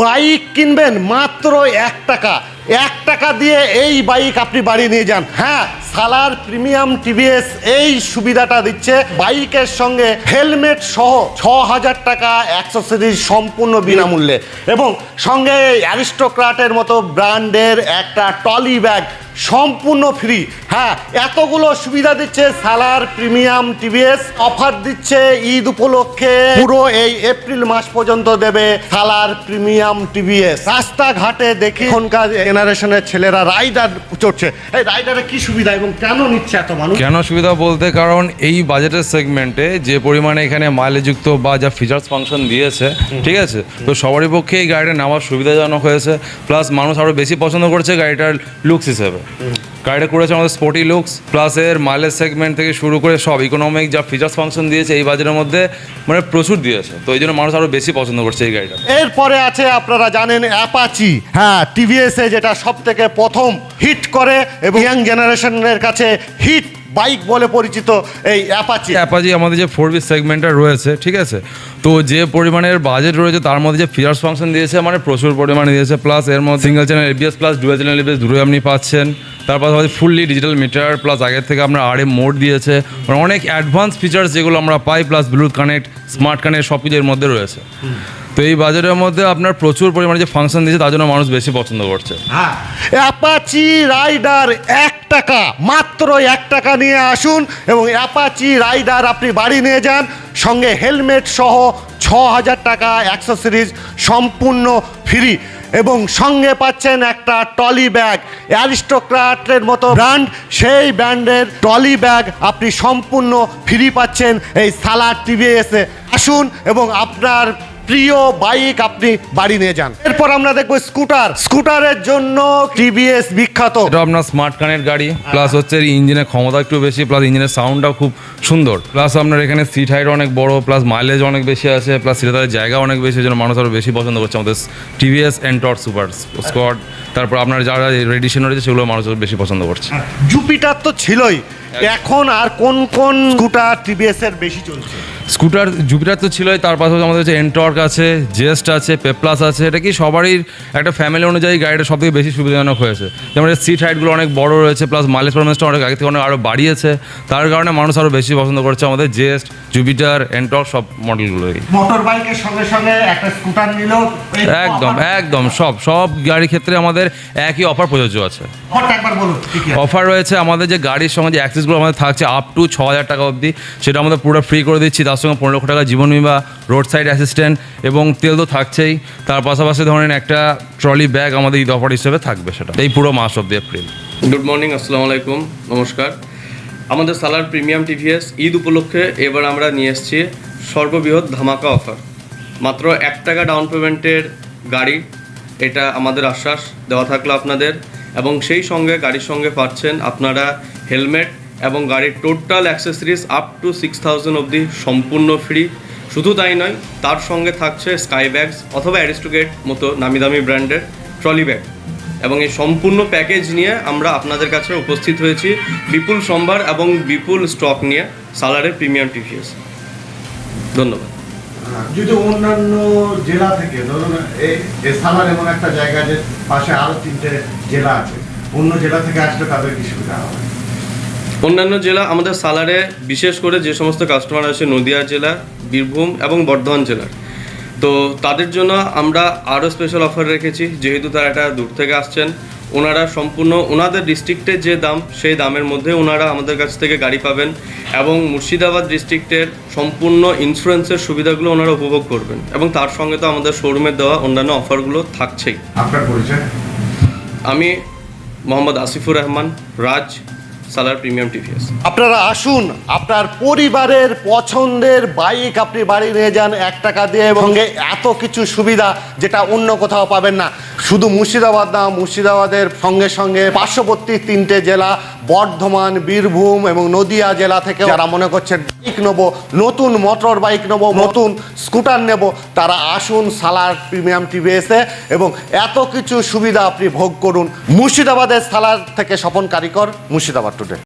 Bike কিনবেন মাত্র এক টাকা। এক টাকা দিয়ে এই বাইক আপনি বাড়ি নিয়ে যান। হ্যাঁ সালার প্রিমিয়াম টিভিএস এই সুবিধাটা দিচ্ছে। বাইকের সঙ্গে হেলমেট সহ ছ হাজার টাকা অ্যাক্সেসরিজ সম্পূর্ণ বিনামূল্যে। এবং সঙ্গে অ্যারিস্টোক্রাটের মতো ব্র্যান্ডের একটা টলি ব্যাগ সম্পূর্ণ ফ্রি। হ্যাঁ এতগুলো সুবিধা দিচ্ছে সালার প্রিমিয়াম টিভিএস অফার দিচ্ছে ঈদ উপলক্ষে। পুরো এই এপ্রিল মাস পর্যন্ত দেবে সালার প্রিমিয়াম টিভিএস। রাস্তাঘাটে দেখি এখনকার জেনারেশনের ছেলেরা রাইডার চড়ছে। এই রাইডারে কি সুবিধা এবং কেন নিচ্ছে এত মানুষ? কেন সুবিধা বলতে কারণ এই বাজেটের সেগমেন্টে যে পরিমাণে এখানে মাইলেজযুক্ত বা যা ফিচার্স ফাংশন দিয়েছে ঠিক আছে? তো সবারই পক্ষে এই গাড়িটা নেওয়ার সুবিধাজনক হয়েছে। প্লাস মানুষ আরও বেশি পছন্দ করছে গাড়িটার লুকস হিসেবে। গাড়িটা করেছে আমাদের স্পোর্টি লুকস প্লাস এর মাইলেজ সেগমেন্ট থেকে শুরু করে সব ইকোনমিক যা ফিচার্স ফাংশন দিয়েছে এই বাজারের মধ্যে মানে প্রচুর দিয়েছে। তো এই জন্য মানুষ আরও বেশি পছন্দ করছে এই গাড়িটা। এরপরে আছে আপনারা জানেন অ্যাপাচি হ্যাঁ টিভিএসে যেটা সব থেকে প্রথম হিট করে এবং ইয়াং জেনারেশনের কাছে হিট বাইক বলে পরিচিত এই অ্যাপাচি অ্যাপাচি আমাদের যে ফোর বি সেগমেন্টটা রয়েছে, ঠিক আছে? তো যে পরিমাণের বাজেট রয়েছে, তার মধ্যে যে ফিচার্স ফাংশন দিয়েছে মানে প্রচুর পরিমাণে দিয়েছে। প্লাস এর মধ্যে single channel ABS plus dual channel ABS দুটোই আপনি পাচ্ছেন। তারপর আমাদের ফুললি ডিজিটাল মিটার প্লাস আগের থেকে আমরা আর এম মোড দিয়েছে। মানে অনেক অ্যাডভান্স ফিচার্স যেগুলো আমরা পাই plus bluetooth connect smart connect সব কিছু এর মধ্যে রয়েছে। তো এই বাজেটের মধ্যে আপনার প্রচুর পরিমাণে যে ফাংশন দিয়েছে, তার জন্য মানুষ বেশি পছন্দ করছে। হ্যাঁ অ্যাপাচি রাইডার এক টাকা, মাত্র এক টাকা নিয়ে আসুন এবং অ্যাপাচি রাইডার আপনি বাড়ি নিয়ে যান, সঙ্গে হেলমেট সহ ছ হাজার টাকা অ্যাক্সেসরিজ সম্পূর্ণ ফ্রি এবং সঙ্গে পাচ্ছেন একটা টলি ব্যাগ। অ্যারিস্টোক্রাটের মতো ব্র্যান্ড সেই ব্র্যান্ডের টলি ব্যাগ আপনি সম্পূর্ণ ফ্রি পাচ্ছেন এই সালার টিভিএসে আসুন এবং আপনার প্রিয় বাইক আপনি বাড়ি নিয়ে যান। এরপর আমরা দেখব স্কুটার। স্কুটারের জন্য টিভিএস বিখ্যাত। এটা আপনার স্মার্ট কানের গাড়ি প্লাস হচ্ছে ইঞ্জিনের ক্ষমতা একটু বেশি প্লাস ইঞ্জিনের সাউন্ডটাও খুব সুন্দর। প্লাস আপনার এখানে সিট হাইট অনেক বড় প্লাস মাইলেজ অনেক বেশি আছে প্লাস সিটে তাদের জায়গা অনেক বেশি জন্য মানুষ আরও বেশি পছন্দ করছে আমাদের টিভিএস এন্টর সুপার স্কোয়াড তারপর আপনার যারা রেডিশন রয়েছে সেগুলো মানুষ আরও বেশি পছন্দ করছে। জুপিটার তো ছিলই। এখন আর কোন কোন স্কুটার টিভিএস এর বেশি চলছে? স্কুটার জুপিটার তো ছিলই তার পাশাপাশি আমাদের হচ্ছে এন্টর্ক আছে জেস্ট আছে পেপ্লাস আছে এটা কি সবারই একটা ফ্যামিলি অনুযায়ী গাড়িটা সব থেকে বেশি সুবিধাজনক হয়েছে? যেমন সিট হাইটগুলো অনেক বড় রয়েছে প্লাস মাইলেজ পারফরমেন্সটা অনেক আগে থেকে অনেক আরও বাড়িয়েছে তার কারণে মানুষ আরও বেশি পছন্দ করছে আমাদের জেস্ট জুপিটার এন্টর্ক সব মডেলগুলোই মোটর বাইকের সঙ্গে সঙ্গে একটা স্কুটার নিলেও একদম একদম সব সব গাড়ির ক্ষেত্রে আমাদের একই অফার প্রযোজ্য আছে? অফার রয়েছে আমাদের যে গাড়ির সঙ্গে যে অ্যাক্সেসগুলো আমাদের থাকছে আপ টু ছ হাজার টাকা অবধি সেটা আমাদের পুরো ফ্রি করে দিচ্ছি তার সঙ্গে পনেরো লক্ষ টাকা জীবন বিমা রোড সাইড অ্যাসিস্ট্যান্ট এবং তেল তো থাকছেই। তার পাশাপাশি ধরেন একটা ট্রলি ব্যাগ আমাদের ঈদ অফার হিসেবে থাকবে সেটা। এই পুরো মাস অব্দি এপ্রিল গুড মর্নিং আসসালামু আলাইকুম, নমস্কার। আমাদের সালার প্রিমিয়াম টিভিএস ঈদ উপলক্ষে এবার আমরা নিয়ে এসেছি সর্ববৃহৎ ধামাকা অফার মাত্র এক টাকা ডাউন পেমেন্টের গাড়ি, এটা আমাদের আশ্বাস, দেওয়া থাকল আপনাদের। এবং সেই সঙ্গে গাড়ির সঙ্গে পাচ্ছেন আপনারা হেলমেট এবং গাড়ির total accessories up to six thousand অবধি সম্পূর্ণ ফ্রি শুধু তাই নয়, তার সঙ্গে থাকছে স্কাই ব্যাগস অথবা অ্যারিস্টোগেট মতো নামি দামি ব্র্যান্ডের ট্রলি ব্যাগ এবং এই সম্পূর্ণ প্যাকেজ নিয়ে আমরা আপনাদের কাছে উপস্থিত হয়েছি বিপুল সম্ভার এবং বিপুল স্টক নিয়ে সালারের প্রিমিয়াম টিভিএস ধন্যবাদ। যদি অন্যান্য জেলা থেকে, ধরুন এই সালার এমন একটা জায়গা যে পাশে আরও তিনটে জেলা আছে, অন্য জেলা থেকে আসলে তাদের কি সুবিধা হবে? অন্যান্য জেলা আমাদের সালারে বিশেষ করে যে সমস্ত কাস্টমার আছে নদিয়া জেলা বীরভূম এবং বর্ধমান জেলার তো তাদের জন্য আমরা আরও স্পেশাল অফার রেখেছি যেহেতু তারা এটা দূর থেকে আসছেন। ওনারা সম্পূর্ণ ওনাদের ডিস্ট্রিক্টের যে দাম সেই দামের মধ্যে ওনারা আমাদের কাছ থেকে গাড়ি পাবেন এবং মুর্শিদাবাদ ডিস্ট্রিক্টের সম্পূর্ণ ইন্স্যুরেন্সের সুবিধাগুলো ওনারা উপভোগ করবেন এবং তার সঙ্গে তো আমাদের শোরুমে দেওয়া অন্যান্য অফারগুলো থাকছেই। আপনার পরিচয়? আমি মোহাম্মদ আসিফুর রহমান রাজ সালার প্রিমিয়াম টিভিএস আপনারা আসুন, আপনার পরিবারের পছন্দের বাইক আপনি বাড়ি নিয়ে যান এক টাকা দিয়ে এবং এত কিছু সুবিধা যেটা অন্য কোথাও পাবেন না। শুধু মুর্শিদাবাদ না, মুর্শিদাবাদের সঙ্গে সঙ্গে পার্শ্ববর্তী তিনটে জেলা, বর্ধমান, বীরভূম এবং নদিয়া জেলা থেকে যারা মনে করছেন বাইক নেব, নতুন মোটর বাইক নেব, নতুন স্কুটার নেব, তারা আসুন সালার প্রিমিয়াম টিভিএসে এবং এত কিছু সুবিধা আপনি ভোগ করুন। মুর্শিদাবাদের সালার থেকে স্বপন কারিকর, মুর্শিদাবাদ টুডে